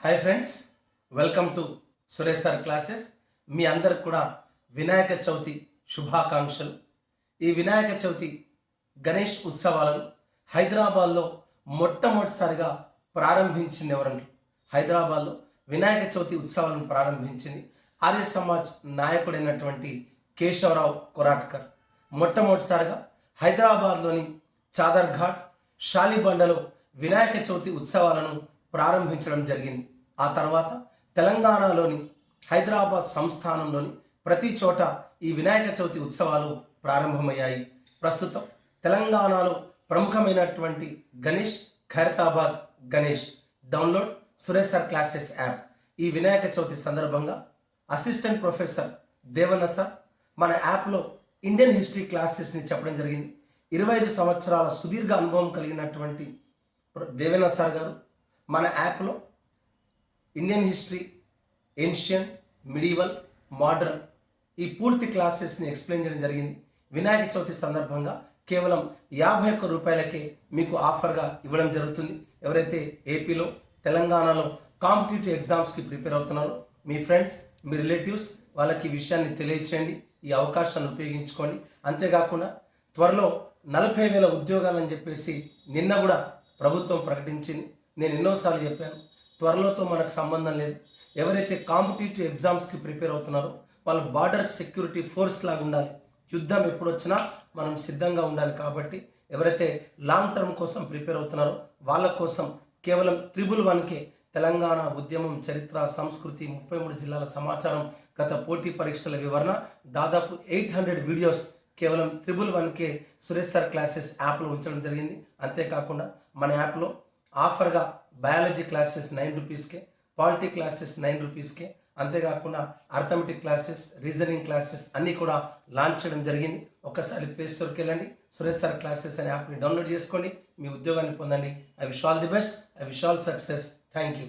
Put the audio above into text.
Hi friends welcome to Suresh sir classes మీ అందరికి కూడా వినాయక చవితి శుభాకాంక్షలు. ఈ వినాయక చవితి గణేష్ ఉత్సవాలను హైదరాబాద్లో మొట్టమొదటిసారిగా ప్రారంభించింది ఎవరంటే హైదరాబాద్లో వినాయక చవితి ఉత్సవాలను ప్రారంభించింది ఆర్య సమాజ్ నాయకుడైనటువంటి కేశవరావు కొరాట్కర్. మొట్టమొదటిసారిగా హైదరాబాద్లోని చాదర్ఘాట్ షాలిబండలో వినాయక చవితి ఉత్సవాలను ప్రారంభించడం జరిగింది. ఆ తర్వాత తెలంగాణలోని హైదరాబాద్ సంస్థానంలోని ప్రతి చోట ఈ వినాయక చవితి ఉత్సవాలు ప్రారంభమయ్యాయి. ప్రస్తుతం తెలంగాణలో ప్రముఖమైనటువంటి Ganesh Khairatabad Ganesh download Suresh sir classes app. ఈ వినాయక చవితి సందర్భంగా అసిస్టెంట్ ప్రొఫెసర్ దేవన్న సార్ మన యాప్లో ఇండియన్ హిస్టరీ క్లాసెస్ని చెప్పడం జరిగింది. ఇరవై ఐదు సంవత్సరాల సుదీర్ఘ అనుభవం కలిగినటువంటి ప్ర- దేవన్న సార్ గారు మన యాప్లో Indian history ancient medieval modern ఈ పూర్తి క్లాసెస్ని ఎక్స్ప్లెయిన్ చేయడం జరిగింది. వినాయక చవితి సందర్భంగా కేవలం యాభై ఒక్క రూపాయలకే మీకు ఆఫర్గా ఇవ్వడం జరుగుతుంది. ఎవరైతే ఏపీలో తెలంగాణలో కాంపిటేటివ్ ఎగ్జామ్స్కి ప్రిపేర్ అవుతున్నారో మీ ఫ్రెండ్స్ మీ రిలేటివ్స్ వాళ్ళకి ఈ విషయాన్ని తెలియచేయండి. ఈ అవకాశాన్ని ఉపయోగించుకోండి. అంతేకాకుండా త్వరలో నలభై వేల ఉద్యోగాలని చెప్పేసి నిన్న కూడా ప్రభుత్వం ప్రకటించింది. నేను ఎన్నోసార్లు చెప్పాను త్వరలోతో మనకు సంబంధం లేదు. ఎవరైతే కాంపిటేటివ్ ఎగ్జామ్స్కి ప్రిపేర్ అవుతున్నారో వాళ్ళ బార్డర్ సెక్యూరిటీ ఫోర్స్ లాగా ఉండాలి. యుద్ధం ఎప్పుడు వచ్చినా మనం సిద్ధంగా ఉండాలి కాబట్టి ఎవరైతే లాంగ్ టర్మ్ కోసం ప్రిపేర్ అవుతున్నారో వాళ్ళ కోసం కేవలం త్రిబుల్ వన్కే తెలంగాణ ఉద్యమం చరిత్ర సంస్కృతి ముప్పై మూడు జిల్లాల సమాచారం గత పోటీ పరీక్షల వివరణ దాదాపు ఎయిట్ హండ్రెడ్ వీడియోస్ కేవలం త్రిబుల్ వన్కే సురేష్ సార్ క్లాసెస్ యాప్లో ఉంచడం జరిగింది. అంతేకాకుండా మన యాప్లో ఆఫర్గా బయాలజీ క్లాసెస్ నైన్ రూపీస్కే పాలిటీ క్లాసెస్ నైన్ రూపీస్కే అంతేకాకుండా అర్థమెటిక్ క్లాసెస్ రీజనింగ్ క్లాసెస్ అన్నీ కూడా లాంచ్ చేయడం జరిగింది. ఒక్కసారి ప్లే స్టోర్కి వెళ్ళండి. సురేష్ సార్ క్లాసెస్ అనే యాప్ని డౌన్లోడ్ చేసుకోండి. మీ ఉద్యోగాన్ని పొందండి. I wish all the best. I wish all success. Thank you.